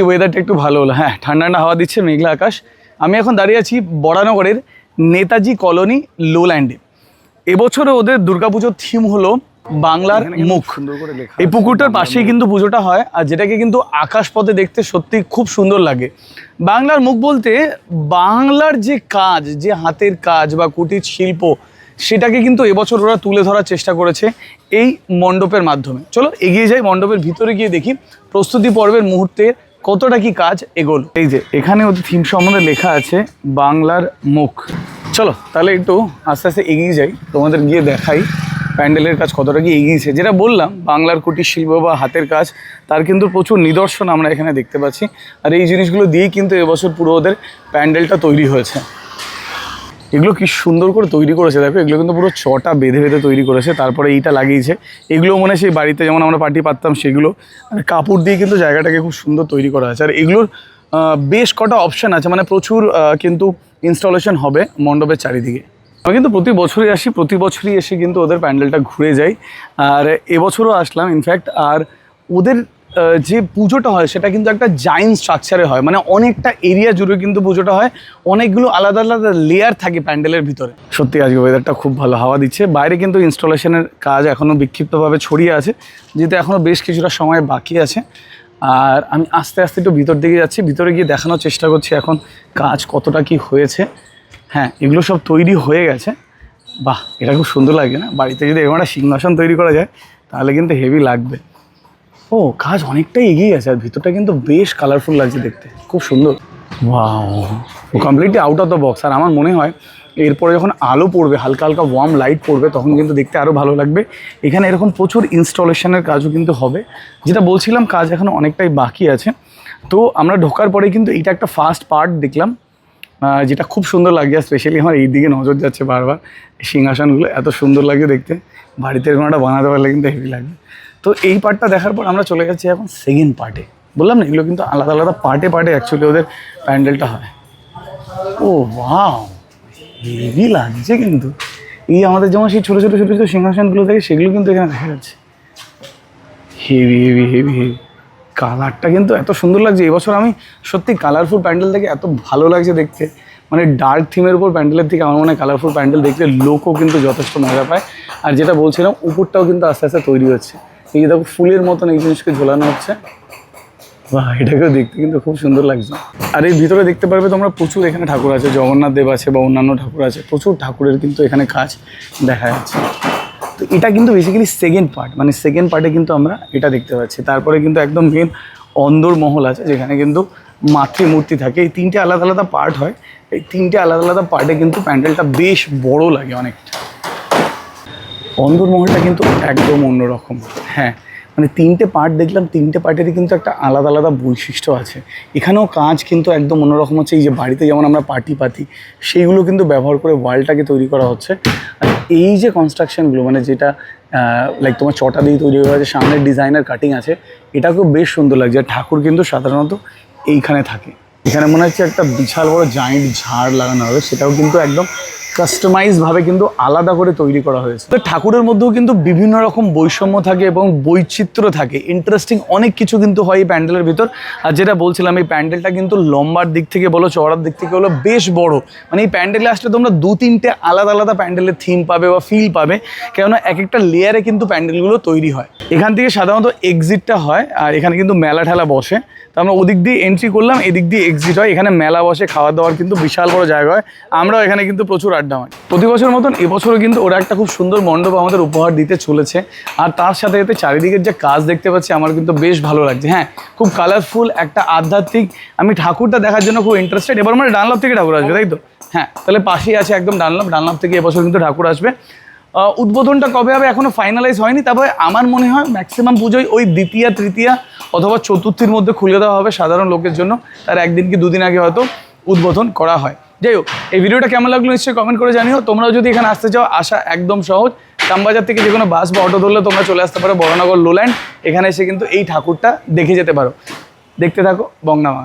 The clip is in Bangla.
ওয়েদারটা একটু ভালো হলো। হ্যাঁ ঠান্ডা ঠান্ডা হাওয়া দিচ্ছে মেঘলা আকাশ। আমি এখন দাঁড়িয়ে আছি বরানগরের নেতাজি কলোনি লোল্যান্ডে এবছরে ওদের দুর্গাপুজোর থিম হলো বাংলার মুখ। এই পুকুরটার পাশেই কিন্তু পুজোটা হয় আর যেটাকে কিন্তু আকাশপথে দেখতে সত্যি খুব সুন্দর লাগে। বাংলার মুখ বলতে বাংলার যে কাজ যে হাতের কাজ বা কুটির শিল্প সেটাকে কিন্তু এবছর ওরা তুলে ধরার চেষ্টা করেছে এই মণ্ডপের মাধ্যমে। চলো এগিয়ে যাই মণ্ডপের ভিতরে গিয়ে দেখি। প্রস্তুতি পর্বের মুহূর্তে কতটা কি কাজ? এগোল। এই যে, এখানে ওদের থিম সম্বন্ধে লেখা আছে, বাংলার মুখ। চলো, তাহলে একটু আস্তে আস্তে এগিয়ে যাই। তোমাদের গিয়ে দেখাই প্যান্ডেলের কাজ কতটা কি এগিয়েছে। যেটা বললাম, বাংলার কুটির শিল্প বা হাতের কাজ, তার কিন্তু প্রচুর নিদর্শন আমরা এখানে দেখতে পাচ্ছি। আর এই জিনিসগুলো দিয়েই কিন্তু এবছর পুরো ওদের প্যান্ডেলটা তৈরি হয়েছে। এগুলো কি সুন্দর করে তৈরি করেছে? দেখো, এগুলো কিন্তু পুরো চটা বেঁধে বেঁধে তৈরি করেছে, তারপরে এইটা লাগিয়েছে। এগুলো মনে সেই বাড়িতে যেমন আমরা পার্টি পাততাম, সেগুলো আর কাপড় দিয়ে কিন্তু জায়গাটাকে খুব সুন্দর তৈরি করা আছে। আর এগুলোর বেশ কটা অপশান আছে মানে প্রচুর কিন্তু ইনস্টলেশন হবে মণ্ডপের চারিদিকে। আমি কিন্তু প্রতি বছরই আসি, প্রতি বছরই এসে কিন্তু ওদের প্যান্ডেলটা ঘুরে যাই। আর এবছরও আসলাম ইনফ্যাক্ট আর ওদের যে পুজোটা হয়, সেটা কিন্তু একটা জাইন্ট স্ট্রাকচারে হয়। মানে অনেকটা এরিয়া জুড়ে কিন্তু পুজোটা হয়। অনেকগুলো আলাদা আলাদা লেয়ার থাকে প্যান্ডেলের ভিতরে। সত্যি, আজকে ওয়েদারটা খুব ভালো হাওয়া দিচ্ছে। বাইরে কিন্তু ইনস্টলেশনের কাজ এখনও বিক্ষিপ্তভাবে ছড়িয়ে আছে, যেহেতু এখনও বেশ কিছুটা সময় বাকি আছে। আর আমি আস্তে আস্তে একটু ভিতর দিকে যাচ্ছি। ভিতরে গিয়ে দেখানোর চেষ্টা করছি এখন কাজ কতটা কি হয়েছে। হ্যাঁ এগুলো সব তৈরি হয়ে গেছে। বাহ, এটা খুব সুন্দর লাগে না? বাড়িতে যদি এরকম একটা সিংহাসন তৈরি করা যায়, তাহলে কিন্তু হেভি লাগবে। ও, কাজ অনেকটাই এগিয়ে গেছে, আর ভিতরটা কিন্তু বেশ কালারফুল লাগছে দেখতে। খুব সুন্দর। Wow completely out of the box আর আমার মনে হয়, এরপরে যখন আলো পড়বে, হালকা হালকা ওয়ার্ম লাইট পড়বে, তখন কিন্তু দেখতে আরও ভালো লাগবে। এখানে এরকম প্রচুর ইনস্টলেশনের কাজও কিন্তু হবে। যেটা বলছিলাম, কাজ এখন অনেকটাই বাকি আছে। তো আমরা ঢোকার পরে কিন্তু এটা একটা ফার্স্ট পার্ট দেখলাম যেটা খুব সুন্দর লাগে স্পেশালি আমার এই দিকে নজর যাচ্ছে বারবার। সিংহাসনগুলো এত সুন্দর লাগে দেখতে। বাড়িতে এরকম একটা বানাতে পারলে কিন্তু হেভি লাগবে। তো এই পার্টটা দেখার পর আমরা চলে গেছি এখন সেকেন্ড পার্টে বললাম না? এগুলো কিন্তু আলাদা আলাদা পার্টে পার্টে অ্যাকচুয়ালি ওদের প্যান্ডেলটা হয়। ও ওয়াও হেভি লাগছে কিন্তু। এই আমাদের যেমন সেই ছোটো ছোটো ছোটো ছোটো সিংহাসনগুলো থাকে, সেগুলো কিন্তু এখানে দেখা যাচ্ছে। Heavy heavy heavy heavy. কালারটা কিন্তু এত সুন্দর লাগছে। এবছর আমি সত্যি কালারফুল প্যান্ডেল থেকে এত ভালো লাগছে দেখতে। মানে ডার্ক থিমের উপর প্যান্ডেলের থেকে আমার মনে হয় কালারফুল প্যান্ডেল দেখলে লোকও কিন্তু যথেষ্ট মজা পায়। আর যেটা বলছিলাম, উপরটাও কিন্তু আস্তে আস্তে তৈরি হচ্ছে। এই যে দেখো ফুলের মতন এই জিনিসকে ঝোলানো হচ্ছে। বাহ, এটাকেও দেখতে কিন্তু খুব সুন্দর লাগছে। আর এই ভিতরে দেখতে পারবে তোমরা প্রচুর এখানে ঠাকুর আছে, জগন্নাথ দেব আছে বা অন্যান্য ঠাকুর আছে, প্রচুর ঠাকুরের কিন্তু এখানে কাজ দেখা যাচ্ছে। তো এটা কিন্তু বেসিক্যালি সেকেন্ড পার্ট মানে সেকেন্ড পার্টে কিন্তু আমরা এটা দেখতে পাচ্ছি। তারপরে কিন্তু একদম মেন অন্দর মহল আছে, যেখানে কিন্তু মাতৃমূর্তি থাকে। এই তিনটে আলাদা আলাদা পার্ট হয়। এই তিনটে আলাদা আলাদা পার্টে কিন্তু প্যান্ডেলটা বেশ বড় লাগে অনেকটা। অন্দরমহলটা কিন্তু একদম অন্যরকম। হ্যাঁ মানে তিনটে পার্ট দেখলাম, তিনটে পার্টেরই কিন্তু একটা আলাদা আলাদা বৈশিষ্ট্য আছে। এখানেও কাজ কিন্তু একদম অন্যরকম হচ্ছে, এই যে বাড়িতে যেমন আমরা পার্টি পাতি, সেইগুলো কিন্তু ব্যবহার করে ওয়ালটাকে তৈরি করা হচ্ছে। আর এই যে কনস্ট্রাকশনগুলো মানে যেটা লাইক তোমার চটা দিয়ে তৈরি হয়ে আছে সামনের ডিজাইনার কাটিং আছে, এটাকেও বেশ সুন্দর লাগছে। আর ঠাকুর কিন্তু সাধারণত এইখানে থাকে। এখানে মনে হচ্ছে একটা বিশাল বড় জায়েন্ট ঝাড় লাগানো হবে, সেটাও কিন্তু একদম কাস্টমাইজ ভাবে কিন্তু আলাদা করে তৈরি করা হয়েছে। তো ঠাকুরের মধ্যেও কিন্তু বিভিন্ন রকম বৈষম্য থাকে এবং বৈচিত্র্য থাকে। ইন্টারেস্টিং অনেক কিছু কিন্তু হয় এই প্যান্ডেলের ভিতর। আর যেটা বলছিলাম, এই প্যান্ডেলটা কিন্তু লম্বার দিক থেকে বলো, চওড়ার দিক থেকে বলো বেশ বড়। মানে এই প্যান্ডেলে আসলে তোমরা দু তিনটে আলাদা আলাদা প্যান্ডেলের থিম পাবে বা ফিল পাবে। কেননা এক একটা লেয়ারে কিন্তু প্যান্ডেলগুলো তৈরি হয়। এখান থেকে সাধারণত এক্সিটটা হয়, আর এখানে কিন্তু মেলা ঠেলা বসে। তো আমরা ওদিক দিয়ে এন্ট্রি করলাম, এদিক দিয়ে এক্সিট হয়। এখানে মেলা বসে খাওয়া দাওয়ার কিন্তু বিশাল বড় জায়গা হয়। আমরাও এখানে কিন্তু প্রচুর আড্ডা হয় প্রতি বছর মতন এবছরও কিন্তু ওরা একটা খুব সুন্দর মণ্ডপ আমাদের উপহার দিতে চলেছে। আর তার সাথে সাথে চারিদিকের যে কাজ দেখতে পাচ্ছি, আমার কিন্তু বেশ ভালো লাগছে। হ্যাঁ খুব কালারফুল একটা আধ্যাত্মিক, আমি ঠাকুরটা দেখার জন্য খুব ইন্টারেস্টেড এবার মানে ডানলাভ থেকে ঠাকুর আসবে, তাই তো? হ্যাঁ তাহলে পাশেই আছে একদম ডানলাভ ডানলাভ থেকে এবছর কিন্তু ঠাকুর আসবে। উদ্বোধনটা কবে হবে এখনও ফাইনালাইজ হয়নি, তবে আমার মনে হয় ম্যাক্সিমাম পুজোয় ওই দ্বিতীয়া, তৃতীয়া অথবা চতুর্থীর মধ্যে খুলে দেওয়া হবে সাধারণ লোকের জন্য। তার একদিন কি দুদিন আগে হয়তো উদ্বোধন করা হয়। যাই হোক, এই ভিডিওটা কেমন লাগল নিশ্চয়ই কমেন্ট করে জানিও। তোমরাও যদি এখানে আসতে চাও, আসা একদম সহজ। শ্যামবাজার থেকে যে কোনো বাস বা অটো ধরলে তোমরা চলে আসতে পারো বড়নগর লোল্যান্ড এখানে এসে কিন্তু এই ঠাকুরটা দেখে যেতে পারো। দেখতে থাকো বংনামা